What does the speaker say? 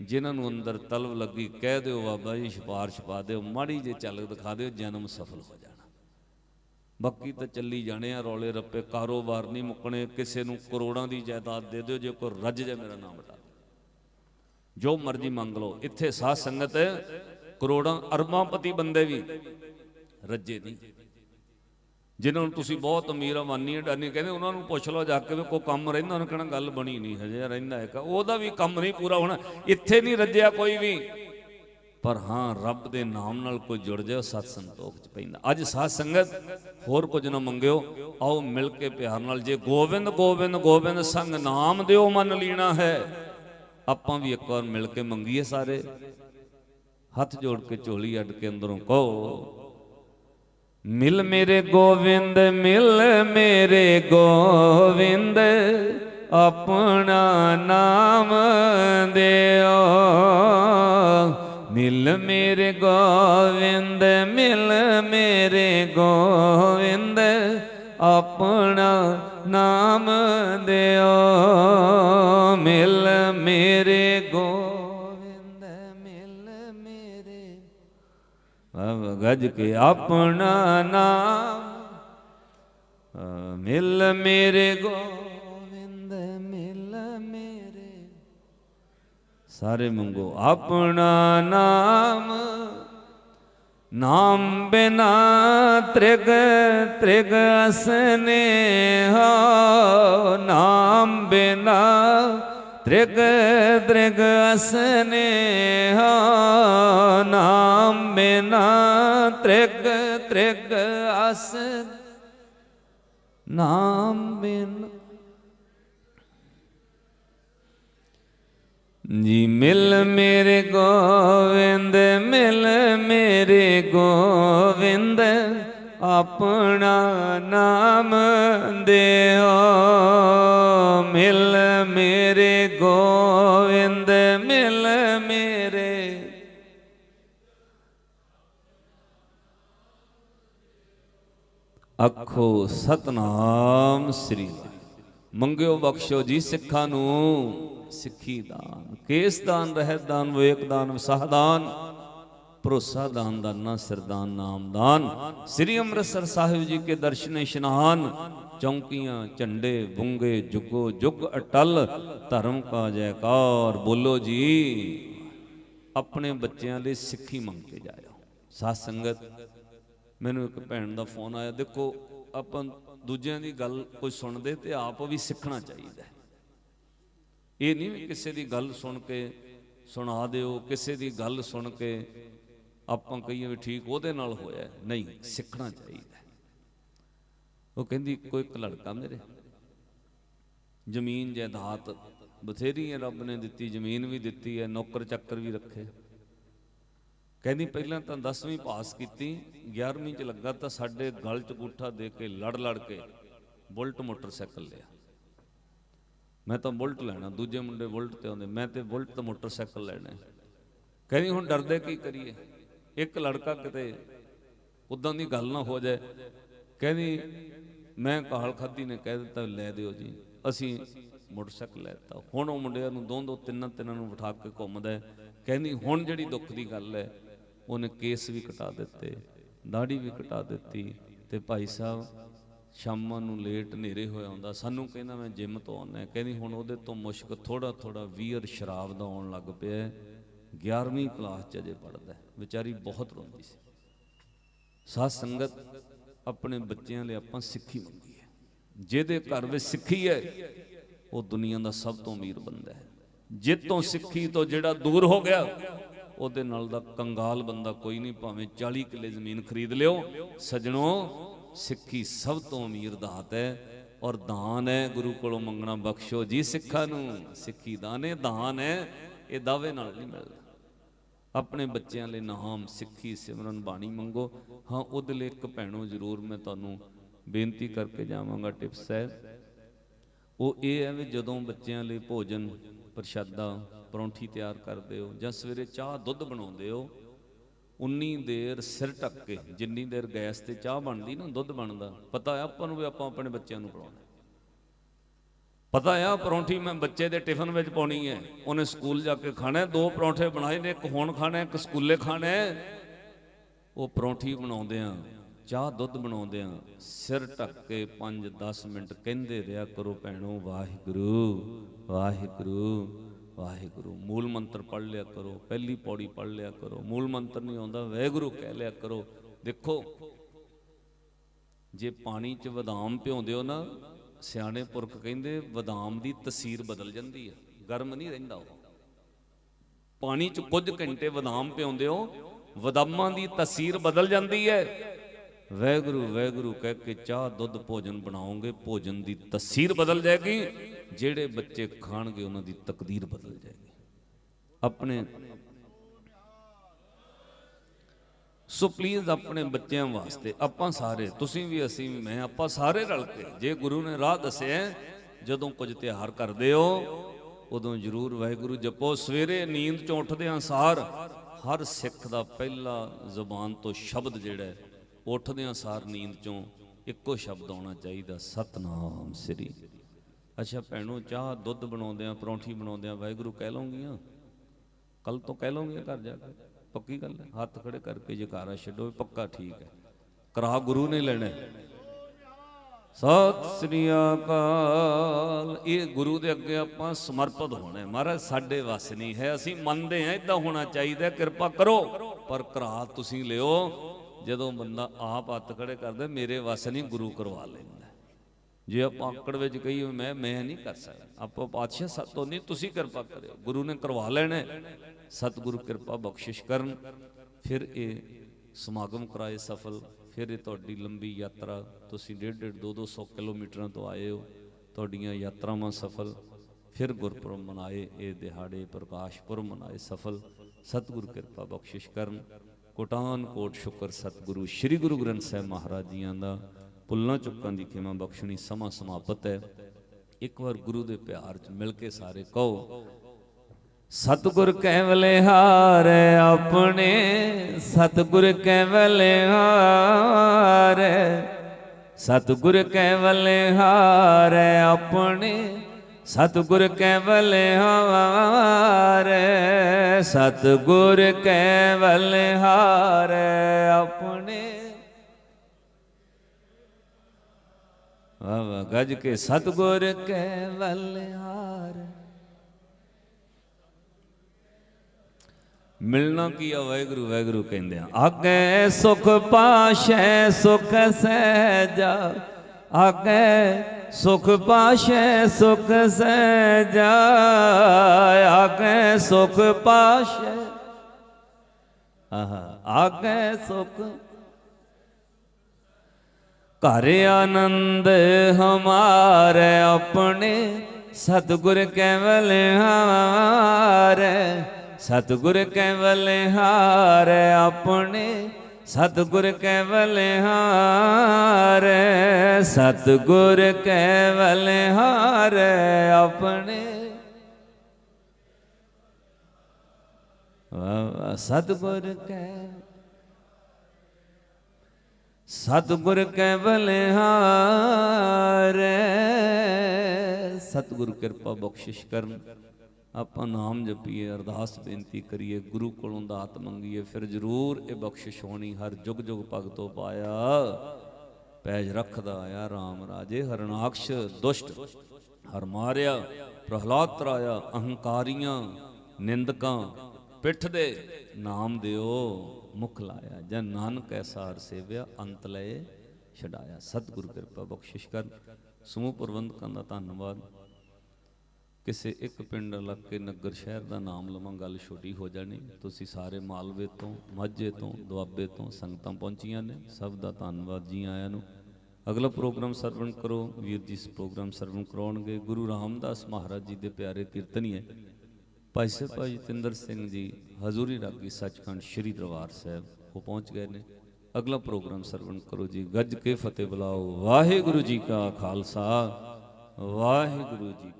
ਜਿਨ੍ਹਾਂ ਨੂੰ ਅੰਦਰ ਤਲਬ ਲੱਗੀ, ਕਹਿ ਦਿਓ ਬਾਬਾ ਜੀ, ਸਿਫਾਰਿਸ਼ ਪਾ ਦਿਓ, ਮਾੜੀ ਜੇ ਝਲਕ ਦਿਖਾ ਦਿਓ, ਜਨਮ ਸਫਲ ਹੋ ਜਾਣਾ। ਬਾਕੀ ਤਾਂ ਚੱਲੀ ਜਾਣੇ ਆ, ਰੌਲੇ ਰੱਪੇ, ਕਾਰੋਬਾਰ ਨਹੀਂ ਮੁੱਕਣੇ, ਕਿਸੇ ਨੂੰ ਕਰੋੜਾਂ ਦੀ ਜਾਇਦਾਦ ਦੇ ਦਿਓ, ਜੇ ਕੋਈ ਰੱਜ ਜਾ ਮੇਰਾ ਨਾਮ ਬਤਾ ਜੋ ਮਰਜ਼ੀ ਮੰਗ ਲਓ, ਇੱਥੇ ਸਾਧ ਸੰਗਤ ਕਰੋੜਾਂ ਅਰਬਾਂਪਤੀ ਬੰਦੇ ਵੀ ਰੱਜੇ ਨਹੀਂ। ਜਿਨ੍ਹਾਂ ਨੂੰ ਤੁਸੀਂ ਬਹੁਤ ਅਮੀਰ ਅਮਾਨੀ ਅਡਾਨੀ ਕਹਿੰਦੇ ਉਹਨਾਂ ਨੂੰ ਪੁੱਛ ਲਓ ਜਾ ਕੇ ਵੀ ਕੋਈ ਕੰਮ ਰਹਿੰਦਾ, ਉਹਨਾਂ ਕਹਿਣਾ ਗੱਲ ਬਣੀ ਨਹੀਂ, ਹਜੇ ਰਹਿੰਦਾ ਹੈ ਉਹਦਾ ਵੀ ਕੰਮ ਨਹੀਂ ਪੂਰਾ ਹੋਣਾ, ਇੱਥੇ ਨਹੀਂ ਰੱਜਿਆ ਕੋਈ ਵੀ। ਪਰ ਹਾਂ, ਰੱਬ ਦੇ ਨਾਮ ਨਾਲ ਕੋਈ ਜੁੜ ਜਾਏ ਸਤ ਸੰਤੋਖ ਚ ਪੈਂਦਾ। ਅੱਜ ਸਾਧ ਸੰਗਤ ਹੋਰ ਕੁਝ ਨਾ ਮੰਗਿਓ, ਆਓ ਮਿਲ ਕੇ ਪਿਆਰ ਨਾਲ, ਜੇ ਗੋਬਿੰਦ ਗੋਬਿੰਦ ਗੋਬਿੰਦ ਸੰਗ ਨਾਮ ਦਿਓ, ਮਨ ਲੀਣਾ ਹੈ। ਆਪਾਂ ਵੀ ਇੱਕ ਵਾਰ ਮਿਲ ਕੇ ਮੰਗੀਏ ਸਾਰੇ। ਹੱਥ ਜੋੜ ਕੇ ਝੋਲੀ ਅੱਡ ਕੇ ਅੰਦਰੋਂ ਕਹੋ ਮਿਲ ਮੇਰੇ ਗੋਵਿੰਦ, ਮਿਲ ਮੇਰੇ ਗੋਵਿੰਦ, ਆਪਣਾ ਨਾਮ ਦਿਓ। ਮਿਲ ਮੇਰੇ ਗੋਵਿੰਦ, ਮਿਲ ਮੇਰੇ ਗੋਵਿੰਦ, ਆਪਣਾ ਨਾਮ ਦਿਓ। ਮਿਲ ਮੇਰੇ ਗਜ ਕੇ ਆਪਣਾ ਨਾਮ ਮਿਲ ਮੇਰੇ ਗੋਵਿੰਦ, ਮਿਲ ਮੇਰੇ। ਸਾਰੇ ਮੰਗੋ ਆਪਣਾ ਨਾਮ ਨਾਮ ਬਿਨਾ ਤ੍ਰਿਗ ਤ੍ਰਿਗ ਅਸਨੇ ਹੋ ਨਾਮ ਬਿਨਾ ਤ੍ਰਿਗ ਤ੍ਰਿਗ ਅਸਨੇ ਹੋ ਨਾਮ ਬਿਨਾ ਤ੍ਰਿਗ ਤ੍ਰਿਗ ਅਸ ਨਾਮ ਬਿਨ ਜੀ ਮਿਲ ਮੇਰੇ ਗੋਵਿੰਦ, ਮਿਲ ਮੇਰੇ ਗੋਵਿੰਦ, ਆਪਣਾ ਨਾਮ ਦਿਓ। ਆਖੋ, ਸਤਨਾਮ ਸ੍ਰੀ ਮੰਗਿਓ ਬਖਸ਼ੋ ਜੀ ਸਿੱਖਾਂ ਨੂੰ। ਸਿੱਖੀ ਦਾਨ। ਕੇਸ ਦਾਨ, ਰਹਿਤ ਦਾਨ, ਵਿਵੇਕ ਦਾਨ, ਵਿਸਾਹ ਭਰੋਸਾ ਦਾਨ, ਦਾਨਾ ਸਰਦਾਨ ਨਾਮ ਦਾਨ। ਸ੍ਰੀ ਅੰਮ੍ਰਿਤਸਰ ਸਾਹਿਬ ਜੀ ਕੇ ਦਰਸ਼ਨ ਇਸ਼ਨਾਨ, ਚੌਂਕੀਆਂ, ਝੰਡੇ, ਬੁੰਗੇ, ਜੁਗੋ, ਜੁਗ ਅਟਲ, ਧਰਮ ਕਾ ਜੈਕਾਰ, ਬੋਲੋ ਜੀ। ਆਪਣੇ ਬੱਚਿਆਂ ਲਈ ਸਿੱਖੀ ਮੰਗ ਕੇ ਜਾਇਓ। ਸਾਧ ਸੰਗਤ ਮੈਨੂੰ ਇੱਕ ਭੈਣ ਦਾ ਫੋਨ ਆਇਆ, ਦੇਖੋ, ਆਪਾਂ ਦੂਜਿਆਂ ਦੀ ਗੱਲ ਕੋਈ ਸੁਣਦੇ ਤੇ ਆਪ ਵੀ ਸਿੱਖਣਾ ਚਾਹੀਦਾ ਇਹ ਨਹੀਂ ਵੀ ਕਿਸੇ ਦੀ ਗੱਲ ਸੁਣ ਕੇ ਸੁਣਾ ਦਿਓ, ਕਿਸੇ ਦੀ ਗੱਲ ਸੁਣ ਕੇ ਆਪਾਂ ਕਹੀਏ ਵੀ ਠੀਕ ਉਹਦੇ ਨਾਲ ਹੋਇਆ ਨਹੀਂ, ਸਿੱਖਣਾ ਚਾਹੀਦਾ ਉਹ ਕਹਿੰਦੀ, ਕੋਈ ਇੱਕ ਲੜਕਾ ਮੇਰੇ, ਜ਼ਮੀਨ, ਜਾਇਦਾਦ ਬਥੇਰੀ ਹੈ, ਰੱਬ ਨੇ ਦਿੱਤੀ, ਜ਼ਮੀਨ ਵੀ ਦਿੱਤੀ ਹੈ ਨੌਕਰ ਚੱਕਰ ਵੀ ਰੱਖੇ। ਕਹਿੰਦੀ ਪਹਿਲਾਂ ਤਾਂ 10ਵੀਂ ਪਾਸ ਕੀਤੀ 11ਵੀਂ ਚ ਲੱਗਾ ਤਾਂ ਸਾਡੇ ਗਲ ਚ ਗੁੱਠਾ ਦੇ ਕੇ ਲੜ ਲੜ ਕੇ ਬੁਲਟ ਮੋਟਰਸਾਈਕਲ ਲਿਆ। ਮੈਂ ਤਾਂ ਬੁਲਟ ਲੈਣਾ, ਦੂਜੇ ਮੁੰਡੇ ਬੁਲਟ ਤੇ ਆਉਂਦੇ, ਮੈਂ ਤੇ ਬੁਲਟ ਤੇ ਮੋਟਰਸਾਈਕਲ ਲੈਣਾ। ਕਹਿੰਦੀ ਹੁਣ ਡਰਦੇ ਕੀ ਕਰੀਏ? ਇੱਕ ਲੜਕਾ ਕਿਤੇ ਉਦਾਂ ਦੀ ਗੱਲ ਨਾ ਹੋ ਜਾਏ। ਕਹਿੰਦੀ ਮੈਂ ਕਾਹਲ ਖਾਦੀ ਨੇ ਕਹਿ ਦਿੱਤਾ, ਲੈ ਦਿਓ ਜੀ, ਅਸੀਂ ਮੋਟਰਸਾਈਕਲ ਲੈਤਾ ਹੁਣ ਉਹ ਮੁੰਡਿਆਂ ਨੂੰ ਦੋ ਦੋ ਤਿੰਨਾਂ ਤਿੰਨਾਂ ਨੂੰ ਬਿਠਾ ਕੇ ਘੁੰਮਦਾ ਕਹਿੰਦੀ ਹੁਣ ਜਿਹੜੀ ਦੁੱਖ ਦੀ ਗੱਲ ਹੈ ਉਹਨੇ ਕੇਸ ਵੀ ਕਟਾ ਦਿੱਤੇ ਦਾੜੀ ਵੀ ਕਟਾ ਦਿੱਤੀ ਤੇ ਭਾਈ ਸਾਹਿਬ ਸ਼ਾਮਾਂ ਨੂੰ ਲੇਟ ਹਨੇਰੇ ਹੋਇਆ ਹੁੰਦਾ, ਸਾਨੂੰ ਕਹਿੰਦਾ ਮੈਂ ਜਿਮ ਤੋਂ ਆਉਣਾ ਕਹਿੰਦੀ ਹੁਣ ਉਹਦੇ ਤੋਂ ਮੁਸ਼ਕ ਥੋੜਾ ਥੋੜਾ ਵੀਰ ਸ਼ਰਾਬ ਦਾ ਆਉਣ ਲੱਗ ਪਿਆ ਹੈ। 11ਵੀਂ ਕਲਾਸ ਚ ਅਜੇ ਪੜਦਾ ਵਿਚਾਰੀ ਬਹੁਤ ਰੋਂਦੀ ਸੀ। ਸਾਧ ਸੰਗਤ ਆਪਣੇ ਬੱਚਿਆਂ ਲਈ ਆਪਾਂ ਸਿੱਖੀ ਮੰਗੀ ਹੈ। ਜਿਹਦੇ ਘਰ ਵਿੱਚ ਸਿੱਖੀ ਹੈ, ਉਹ ਦੁਨੀਆ ਦਾ ਸਭ ਤੋਂ ਅਮੀਰ ਬੰਦਾ ਹੈ। ਜਿੱਤੋਂ ਸਿੱਖੀ ਤੋਂ ਜਿਹੜਾ ਦੂਰ ਹੋ ਗਿਆ ਉਹਦੇ ਨਾਲ ਦਾ ਕੰਗਾਲ ਬੰਦਾ ਕੋਈ ਨਹੀਂ, ਭਾਵੇਂ 40 ਕਿੱਲੇ ਜ਼ਮੀਨ ਖਰੀਦ ਲਿਓ। ਸਜਣੋ, ਸਿੱਖੀ ਸਭ ਤੋਂ ਅਮੀਰ ਦਾਤ ਹੈ ਔਰ ਦਾਨ ਹੈ। ਗੁਰੂ ਕੋਲੋਂ ਮੰਗਣਾ ਬਖਸ਼ੋ ਜੀ ਸਿੱਖਾਂ ਨੂੰ। ਸਿੱਖੀ ਦਾਨ ਦਾਨ ਹੈ, ਇਹ ਦਾਅਵੇ ਨਾਲ ਨਹੀਂ ਮਿਲਦਾ। ਆਪਣੇ ਬੱਚਿਆਂ ਲਈ ਨਾਮ ਸਿੱਖੀ ਸਿਮਰਨ ਬਾਣੀ ਮੰਗੋ। ਹਾਂ, ਉਹਦੇ ਲਈ ਇੱਕ ਭੈਣੋ ਜ਼ਰੂਰ ਮੈਂ ਤੁਹਾਨੂੰ ਬੇਨਤੀ ਕਰਕੇ ਜਾਵਾਂਗਾ ਟਿਪਸ ਹੈ ਉਹ ਇਹ ਹੈ ਵੀ ਜਦੋਂ ਬੱਚਿਆਂ ਲਈ ਭੋਜਨ, ਪ੍ਰਸ਼ਾਦਾ ਪਰੌਂਠੀ ਤਿਆਰ ਕਰਦੇ ਹੋ ਜਾਂ ਸਵੇਰੇ ਚਾਹ ਦੁੱਧ ਬਣਾਉਂਦੇ ਹੋ ਉਨੀ ਦੇਰ ਸਿਰ ਢੱਕ ਕੇ ਜਿੰਨੀ ਦੇਰ ਗੈਸ ਤੇ ਚਾਹ ਬਣਦੀ ਨਾ ਦੁੱਧ ਬਣਦਾ ਪਤਾ ਹੈ ਆਪਾਂ ਨੂੰ ਵੀ ਆਪਾਂ ਆਪਣੇ ਬੱਚਿਆਂ ਨੂੰ ਪੜਾਉਣਾ ਪਤਾ ਆ ਪਰੌਂਠੀ ਮੈਂ ਬੱਚੇ ਦੇ ਟਿਫਨ ਵਿੱਚ ਪਾਉਣੀ ਹੈ ਉਹਨੇ ਸਕੂਲ ਜਾ ਕੇ ਖਾਣਾ ਹੈ। ਦੋ ਪਰੌਂਠੇ ਬਣਾਏ ਨੇ ਇੱਕ ਹੁਣ ਖਾਣਾ ਹੈ, ਇੱਕ ਸਕੂਲੇ ਖਾਣਾ ਹੈ। ਉਹ ਪਰੌਂਠੀ ਬਣਾਉਂਦੇ ਆ ਚਾਹ ਦੁੱਧ ਬਣਾਉਂਦੇ ਆ ਸਿਰ ਢੱਕ ਕੇ 5-10 ਮਿੰਟ ਕਹਿੰਦੇ ਰਿਹਾ ਕਰੋ ਭੈਣੋ ਵਾਹਿਗੁਰੂ ਵਾਹਿਗੁਰੂ ਵਾਹਿਗੁਰੂ, ਮੂਲ ਮੰਤਰ ਪੜ ਲਿਆ ਕਰੋ, ਪਹਿਲੀ ਪੌੜੀ ਪੜ ਲਿਆ ਕਰੋ, ਮੂਲ ਮੰਤਰ ਨਹੀਂ ਆਉਂਦਾ, ਵਾਹਿਗੁਰੂ ਕਹਿ ਲਿਆ ਕਰੋ, ਦੇਖੋ, ਜੇ ਪਾਣੀ 'ਚ ਬਦਾਮ ਭਿਉਂਦੇ ਹੋ ਨਾ, ਸਿਆਣੇ ਪੁਰਖ ਕਹਿੰਦੇ ਬਦਾਮ ਦੀ ਤਸੀਰ ਬਦਲ ਜਾਂਦੀ ਹੈ ਗਰਮ ਨਹੀਂ ਰਹਿੰਦਾ ਉਹ। ਪਾਣੀ 'ਚ ਕੁਝ ਘੰਟੇ ਬਦਾਮ ਭਿਉਂਦੇ ਹੋ, ਬਦਾਮਾਂ ਦੀ ਤਸੀਰ ਬਦਲ ਜਾਂਦੀ ਹੈ ਵੈਗੁਰੂ ਵੈਗੁਰੂ ਕਹਿ ਕੇ ਚਾਹ, ਦੁੱਧ, ਭੋਜਨ ਬਣਾਓਗੇ, ਭੋਜਨ ਦੀ ਤਸੀਰ ਬਦਲ ਜਾਏਗੀ। ਜਿਹੜੇ ਬੱਚੇ ਖਾਣਗੇ, ਉਹਨਾਂ ਦੀ ਤਕਦੀਰ ਬਦਲ ਜਾਏਗੀ। ਆਪਣੇ ਸੋ ਪਲੀਜ਼ ਆਪਣੇ ਬੱਚਿਆਂ ਵਾਸਤੇ, ਆਪਾਂ ਸਾਰੇ, ਤੁਸੀਂ ਵੀ, ਅਸੀਂ ਵੀ, ਮੈਂ, ਆਪਾਂ ਸਾਰੇ ਰਲ ਕੇ, ਜੇ ਗੁਰੂ ਨੇ ਰਾਹ ਦੱਸਿਆ ਜਦੋਂ ਕੁਝ ਤਿਆਰ ਕਰਦੇ ਹੋ, ਉਦੋਂ ਜ਼ਰੂਰ ਵਾਹਿਗੁਰੂ ਜਪੋ। ਸਵੇਰੇ ਨੀਂਦ ਚੋਂ ਉੱਠਦਿਆਂ ਸਾਰ, ਹਰ ਸਿੱਖ ਦਾ ਪਹਿਲਾ ਜ਼ੁਬਾਨ ਤੋਂ ਸ਼ਬਦ ਜਿਹੜਾ ਉੱਠਦਿਆਂ ਸਾਰ ਨੀਂਦ ਚੋਂ, ਇੱਕੋ ਸ਼ਬਦ ਆਉਣਾ ਚਾਹੀਦਾ, ਸਤਨਾਮ ਸ੍ਰੀ ਅੱਛਾ ਭੈਣੋ, ਚਾਹ ਦੁੱਧ ਬਣਾਉਂਦਿਆਂ, ਪਰੌਂਠੀ ਬਣਾਉਂਦਿਆਂ ਵਾਹਿਗੁਰੂ ਕਹਿ ਲਓਗੀਆਂ ਕੱਲ ਤੋਂ ਕਹਿ ਲਓਗੇ ਘਰ ਜਾ ਕੇ? ਪੱਕੀ ਗੱਲ ਹੈ? ਹੱਥ ਖੜੇ ਕਰਕੇ ਜਕਾਰਾ ਛੱਡੋ ਪੱਕਾ ਠੀਕ ਹੈ। ਕਰਾ ਗੁਰੂ ਨੇ ਲੈਣਾ ਸਤਿ ਸ੍ਰੀ ਅਕਾਲ। ਇਹ ਗੁਰੂ ਦੇ ਅੱਗੇ ਆਪਾਂ ਸਮਰਪਿਤ ਹੋਣਾ ਮਹਾਰਾਜ, ਸਾਡੇ ਵੱਸ ਨਹੀਂ ਹੈ। ਅਸੀਂ ਮੰਨਦੇ ਹਾਂ ਇਦਾਂ ਹੋਣਾ ਚਾਹੀਦਾ ਕਿਰਪਾ ਕਰੋ। ਪਰ ਕਰਾ ਤੁਸੀਂ ਲਿਓ। ਜਦੋਂ ਬੰਦਾ ਆਪ ਹੱਥ ਖੜੇ ਕਰਦਾ, ਮੇਰੇ ਵੱਸ ਨਹੀਂ ਗੁਰੂ ਕਰਵਾ ਲੈਂਦਾ। ਜੇ ਆਪਾਂ ਆਕੜ ਵਿੱਚ ਕਹੀਏ ਮੈਂ ਮੈਂ ਨਹੀਂ ਕਰ ਸਕਦਾ। ਆਪਾਂ ਪਾਤਸ਼ਾਹ ਸਾਤੋਂ ਨਹੀਂ, ਤੁਸੀਂ ਕਿਰਪਾ ਕਰਿਓ। ਗੁਰੂ ਨੇ ਕਰਵਾ ਲੈਣਾ ਸਤਿਗੁਰੂ ਕਿਰਪਾ ਬਖਸ਼ਿਸ਼ ਕਰਨ। ਫਿਰ ਇਹ ਸਮਾਗਮ ਕਰਾਏ ਸਫਲ। ਫਿਰ ਇਹ ਤੁਹਾਡੀ ਲੰਬੀ ਯਾਤਰਾ। ਤੁਸੀਂ ਡੇਢ ਡੇਢ 2 200 ਕਿਲੋਮੀਟਰਾਂ ਤੋਂ ਆਏ ਹੋ। ਤੁਹਾਡੀਆਂ ਯਾਤਰਾਵਾਂ ਸਫਲ। ਫਿਰ ਗੁਰਪੁਰਬ ਮਨਾਏ। ਇਹ ਦਿਹਾੜੇ ਪ੍ਰਕਾਸ਼ ਪੁਰਬ ਮਨਾਏ ਸਫਲ। ਸਤਿਗੁਰੂ ਕਿਰਪਾ ਬਖਸ਼ਿਸ਼ ਕਰਨ। ਕੋਟਾਨ ਕੋਟ ਸ਼ੁਕਰ ਸਤਿਗੁਰੂ, ਸ੍ਰੀ ਗੁਰੂ ਗ੍ਰੰਥ ਸਾਹਿਬ ਮਹਾਰਾਜ ਜੀਆਂ ਦਾ। ਪੁੱਲਾਂ ਚੁੱਕਾਂ ਦੀ ਖਿਮਾ ਬਖਸ਼ਣੀ ਸਮਾਂ ਸਮਾਪਤ ਹੈ। ਇੱਕ ਵਾਰ ਗੁਰੂ ਦੇ ਪਿਆਰ 'ਚ ਮਿਲ ਕੇ ਸਾਰੇ ਕਹੋ, ਸਤਿਗੁਰ ਕੈਵਲੇ ਹਾਰ ਆਪਣੇ, ਸਤਿਗੁਰ ਕੈਵਲੇ ਹਾਰ ਸਤਿਗੁਰ ਕੈਵਲੇ ਹਾਰ ਆਪਣੇ, ਸਤਿਗੁਰ ਕੈਵਲੇ ਹਾਰ ਸਤਿਗੁਰ ਕੈਵਲੇ ਹਾਰ ਆਪਣੇ। ਵਾਹ ਵਾਹ ਕੇ ਸਤਿਗੁਰ ਕੈਵਲੇ ਹਾਰ। ਮਿਲਣਾ ਕੀ ਆ ਵਾਹਿਗੁਰੂ ਵਾਹਿਗੁਰੂ ਕਹਿੰਦੇ ਆ, ਆਗੇ ਸੁਖ ਪਾਸ਼ੈ, ਸੁਖ ਸਹਿਜਾ। ਆਗੇ ਸੁਖ ਪਾਸ਼ੈ, ਸੁਖ ਸਹਿਜਾ। ਆਗੇ ਸੁਖ ਪਾਸ਼ੈ। ਆਹਾ, ਆਗੇ ਸੁਖ ਘਰ ਆਨੰਦ ਹਮਾਰੇ ਆਪਣੇ। ਸਤਿਗੁਰ ਕੇਵਲ ਹਾਰੇ। ਸਤਿਗੁਰ ਕੇਵਲ ਹਾਰੇ ਆਪਣੇ। ਸਤਿਗੁਰ ਕੇਵਲ ਹਾਰੇ। ਸਤਿਗੁਰ ਕੇਵਲ ਹਾਰੇ ਆਪਣੇ। ਵਾਹ ਸਤਿਗੁਰ ਕੈ ਸਤਿਗੁਰ ਕੇਵਲ ਹਾਰੇ ਸਤਿਗੁਰ ਕਿਰਪਾ ਬਖਸ਼ਿਸ਼ ਕਰਨ। ਆਪਾਂ ਨਾਮ ਜਪੀਏ, ਅਰਦਾਸ ਬੇਨਤੀ ਕਰੀਏ, ਗੁਰੂ ਕੋਲੋਂ ਦਾਤ ਮੰਗੀਏ, ਫਿਰ ਜ਼ਰੂਰ ਇਹ ਬਖਸ਼ਿਸ਼ ਹੋਣੀ, ਹਰ ਜੁਗ ਜੁਗ ਭਗਤੋ ਪਾਇਆ। ਪੈਜ ਰੱਖਦਾ ਆ RAM ਰਾਜੇ ਹਰਨਾਕਸ਼ ਦੁਸ਼ਟ। ਹਰ ਮਾਰਿਆ, ਪ੍ਰਹਲਾਦ ਤਰਾਇਆ, ਅਹੰਕਾਰੀਆਂ, ਨਿੰਦਕਾਂ ਪਿੱਠ ਦੇ ਨਾਮ ਦਿਓ, ਮੁਖ ਲਾਇਆ। ਜਨ ਨਾਨਕ ਐਸਾਰ ਸੇਵਿਆ, ਅੰਤ ਲਏ, ਛਡਾਇਆ। ਸਤਿਗੁਰੂ ਕਿਰਪਾ ਬਖਸ਼ਿਸ਼ ਕਰ। ਸਮੂਹ ਪ੍ਰਬੰਧਕਾਂ ਦਾ ਧੰਨਵਾਦ। ਕਿਸੇ ਇੱਕ ਪਿੰਡ, ਇਲਾਕੇ, ਨਗਰ, ਸ਼ਹਿਰ ਦਾ ਨਾਮ ਲਵਾਂ, ਗੱਲ ਛੋਟੀ ਹੋ ਜਾਣੀ। ਤੁਸੀਂ ਸਾਰੇ ਮਾਲਵੇ ਤੋਂ, ਮਾਝੇ ਤੋਂ, ਦੁਆਬੇ ਤੋਂ ਸੰਗਤਾਂ ਪਹੁੰਚੀਆਂ ਨੇ। ਸਭ ਦਾ ਧੰਨਵਾਦ ਜੀ ਆਇਆਂ ਨੂੰ। ਅਗਲਾ ਪ੍ਰੋਗਰਾਮ ਸਰਵਣ ਕਰੋ। ਵੀਰ ਜੀ ਇਸ ਪ੍ਰੋਗਰਾਮ ਸਰਵਣ ਕਰਾਉਣਗੇ। ਗੁਰੂ ਰਾਮਦਾਸ ਮਹਾਰਾਜ ਜੀ ਦੇ ਪਿਆਰੇ ਕੀਰਤਨੀ ਹੈ ਭਾਈ ਸਾਹਿਬ, ਭਾਈ ਜਤਿੰਦਰ ਸਿੰਘ ਜੀ, ਹਜ਼ੂਰੀ ਰਾਗੀ ਸੱਚਖੰਡ ਸ੍ਰੀ ਦਰਬਾਰ ਸਾਹਿਬ, ਉਹ ਪਹੁੰਚ ਗਏ ਨੇ। ਅਗਲਾ ਪ੍ਰੋਗਰਾਮ ਸਰਵਣ ਕਰੋ ਜੀ। ਗੱਜ ਕੇ ਫਤਿਹ ਬੁਲਾਓ। ਵਾਹਿਗੁਰੂ ਜੀ ਕਾ ਖਾਲਸਾ, ਵਾਹਿਗੁਰੂ ਜੀ